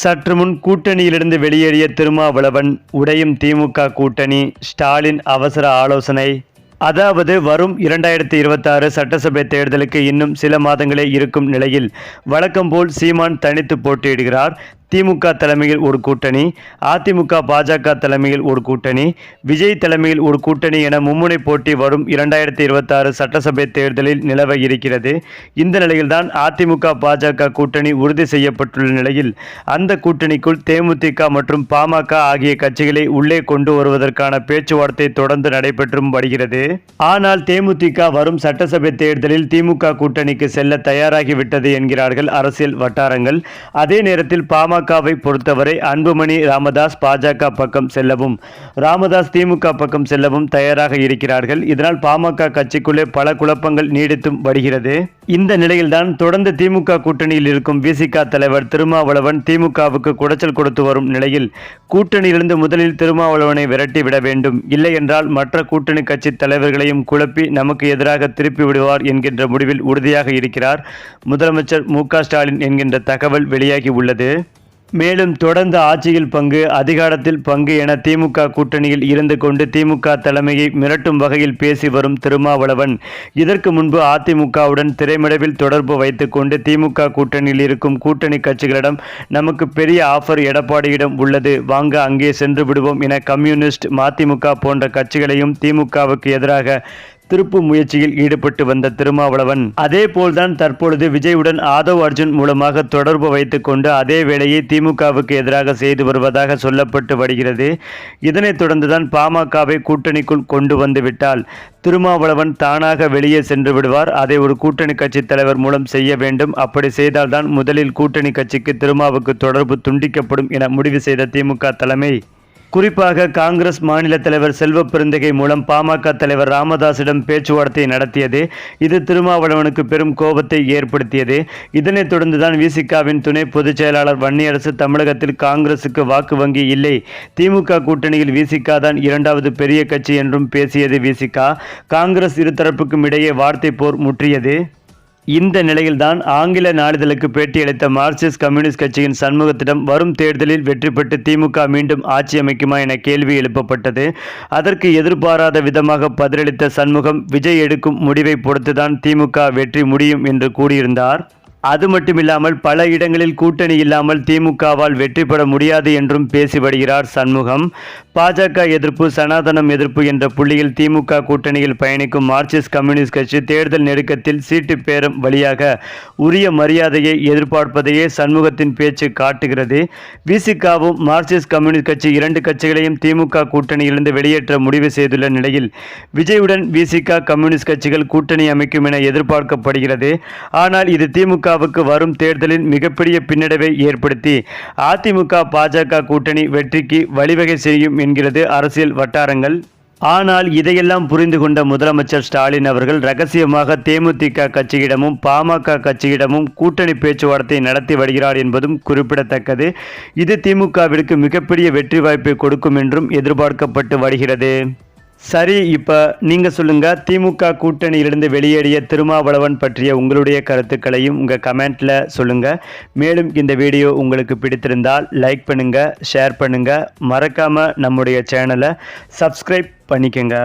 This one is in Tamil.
சற்று முன் கூட்டணியிலிருந்து வெளியேறிய திருமாவளவன் உடையும் திமுக கூட்டணி ஸ்டாலின் அவசர ஆலோசனை. அதாவது வரும் இரண்டாயிரத்தி இருபத்தாறு சட்டசபை தேர்தலுக்கு இன்னும் சில மாதங்களே இருக்கும் நிலையில் வழக்கம் போல் சீமான் தனித்து போட்டியிடுகிறார். திமுக தலைமையில் ஒரு கூட்டணி அதிமுக பாஜக தலைமையில் ஒரு கூட்டணி விஜய் தலைமையில் ஒரு கூட்டணி என மும்முனை போட்டி வரும் இரண்டாயிரத்தி இருபத்தாறு சட்டசபை தேர்தலில் நிலவ இருக்கிறது. இந்த நிலையில்தான் அதிமுக பாஜக கூட்டணி உறுதி செய்யப்பட்டுள்ள நிலையில் அந்த கூட்டணிக்குள் தேமுதிக மற்றும் பாமக ஆகிய கட்சிகளை உள்ளே கொண்டு வருவதற்கான பேச்சுவார்த்தை தொடர்ந்து நடைபெற்றும் வருகிறது. ஆனால் தேமுதிக வரும் சட்டசபை தேர்தலில் திமுக கூட்டணிக்கு செல்ல தயாராகிவிட்டது என்கிறார்கள் அரசியல் வட்டாரங்கள். அதே நேரத்தில் பாமகவை பொறுத்தவரை அன்புமணி ராமதாஸ் பாஜக பக்கம் செல்லவும் ராமதாஸ் திமுக பக்கம் செல்லவும் தயாராக இருக்கிறார்கள். இதனால் பாமக கட்சிக்குள்ளே பல குழப்பங்கள் நீடித்தும் வருகிறது. இந்த நிலையில்தான் தொடர்ந்து திமுக கூட்டணியில் இருக்கும் விசிக தலைவர் திருமாவளவன் திமுகவுக்கு குடைச்சல் கொடுத்து வரும் நிலையில் கூட்டணியிலிருந்து முதலில் திருமாவளவனை விரட்டி விட வேண்டும். இல்லை என்றால் மற்ற கூட்டணி கட்சி தலைவர்களையும் குழப்பி நமக்கு எதிராக திருப்பி விடுவார் என்கின்ற முடிவில் உறுதியாக இருக்கிறார். முதலமைச்சர் மு ஸ்டாலின் என்கின்ற தகவல் வெளியாகி உள்ளது. மேலும் தொடர்ந்து ஆட்சியில் பங்கு அதிகாரத்தில் பங்கு என திமுக கூட்டணியில் இருந்து கொண்டு திமுக தலைமையை மிரட்டும் வகையில் பேசி வரும் திருமாவளவன். இதற்கு முன்பு அதிமுகவுடன் திரைமடவில் தொடர்பு வைத்துக்கொண்டு திமுக கூட்டணியில் இருக்கும் கூட்டணி கட்சிகளிடம் நமக்கு பெரிய ஆஃபர் எடப்பாடியிடம் உள்ளது. வாங்க அங்கே சென்று விடுவோம் என கம்யூனிஸ்ட் மதிமுக போன்ற கட்சிகளையும் திமுகவுக்கு எதிராக திருப்பு முயற்சியில் ஈடுபட்டு வந்த திருமாவளவன் அதே போல்தான் தற்பொழுது விஜயுடன் ஆதவ் அர்ஜுன் மூலமாக தொடர்பு வைத்துக்கொண்டு அதே வேளையை திமுகவுக்கு எதிராக செய்து வருவதாக சொல்லப்பட்டு வருகிறது. இதனைத் தொடர்ந்துதான் பாமகவை கூட்டணிக்குள் கொண்டு வந்துவிட்டால் திருமாவளவன் தானாக வெளியே சென்று விடுவார். அதை ஒரு கூட்டணி கட்சி தலைவர் மூலம் செய்ய வேண்டும். அப்படி செய்தால்தான் முதலில் கூட்டணி கட்சிக்கு திருமாவுக்கு தொடர்பு துண்டிக்கப்படும் என முடிவு செய்த திமுக தலைமை குறிப்பாக காங்கிரஸ் மாநில தலைவர் செல்வ பெருந்தகை மூலம் பாமக தலைவர் ராமதாசிடம் பேச்சுவார்த்தை நடத்தியது. இது திருமாவளவனுக்கு பெரும் கோபத்தை ஏற்படுத்தியது. இதனைத் தொடர்ந்துதான் விசிகாவின் துணை பொதுச் செயலாளர் வன்னியரசு தமிழகத்தில் காங்கிரசுக்கு வாக்கு வங்கி இல்லை. திமுக கூட்டணியில் விசிகா தான் இரண்டாவது பெரிய கட்சி என்றும் பேசியது விசிகா. காங்கிரஸ் இருதரப்புக்கும் இடையே வார்த்தை போர் முற்றியது. இந்த நிலையில்தான் ஆங்கில நாளிதழுக்கு பேட்டியளித்த மார்க்சிஸ்ட் கம்யூனிஸ்ட் கட்சியின் சண்முகத்திடம் வரும் தேர்தலில் வெற்றி பெற்று திமுக மீண்டும் ஆட்சி அமைக்குமா என கேள்வி எழுப்பப்பட்டது. அதற்கு எதிர்பாராத விதமாக பதிலளித்த சண்முகம் விஜய் எடுக்கும் முடிவை பொறுத்துதான் திமுக வெற்றி முடியும் என்று கூறியிருந்தார். அது மட்டுமில்லாமல் பல இடங்களில் கூட்டணி இல்லாமல் திமுகவால் வெற்றி பெற முடியாது என்றும் பேசி வருகிறார் சண்முகம். பாஜக எதிர்ப்பு சனாதனம் எதிர்ப்பு என்ற புள்ளியில் திமுக கூட்டணியில் பயணிக்கும் மார்க்சிஸ்ட் கம்யூனிஸ்ட் கட்சி தேர்தல் நெருக்கத்தில் சீட்டு பேரம் வழியாக உரிய மரியாதையை எதிர்பார்ப்பதையே சண்முகத்தின் பேச்சு காட்டுகிறது. விசிகாவும் மார்க்சிஸ்ட் கம்யூனிஸ்ட் கட்சி இரண்டு கட்சிகளையும் திமுக கூட்டணியிலிருந்து வெளியேற்ற முடிவு செய்துள்ள நிலையில் விஜயுடன் விசிகா கம்யூனிஸ்ட் கட்சிகள் கூட்டணி அமைக்கும் என எதிர்பார்க்கப்படுகிறது. ஆனால் இது திமுக திமுகவுக்கு வரும் தேர்தலில் மிகப்பெரிய பின்னடைவை ஏற்படுத்தி அதிமுக பாஜக கூட்டணி வெற்றிக்கு வழிவகை செய்யும் என்கிறது அரசியல் வட்டாரங்கள். ஆனால் இதையெல்லாம் புரிந்து கொண்ட முதலமைச்சர் ஸ்டாலின் அவர்கள் ரகசியமாக தேமுதிக கட்சியிடமும் பாமக கட்சியிடமும் கூட்டணி பேச்சுவார்த்தை நடத்தி வருகிறார் என்பதும் குறிப்பிடத்தக்கது. இது திமுகவிற்கு மிகப்பெரிய வெற்றி வாய்ப்பை கொடுக்கும் என்றும் எதிர்பார்க்கப்பட்டு வருகிறது. சரி இப்போ நீங்கள் சொல்லுங்கள் திமுக கூட்டணியிலிருந்து வெளியேறிய திருமாவளவன் பற்றிய உங்களுடைய கருத்துக்களையும் உங்கள் கமெண்ட்டில் சொல்லுங்கள் மேலும் இந்த வீடியோ உங்களுக்கு பிடித்திருந்தால் லைக் பண்ணுங்கள் ஷேர் பண்ணுங்கள் மறக்காமல் நம்முடைய சேனலை சப்ஸ்கிரைப் பண்ணிக்கோங்க.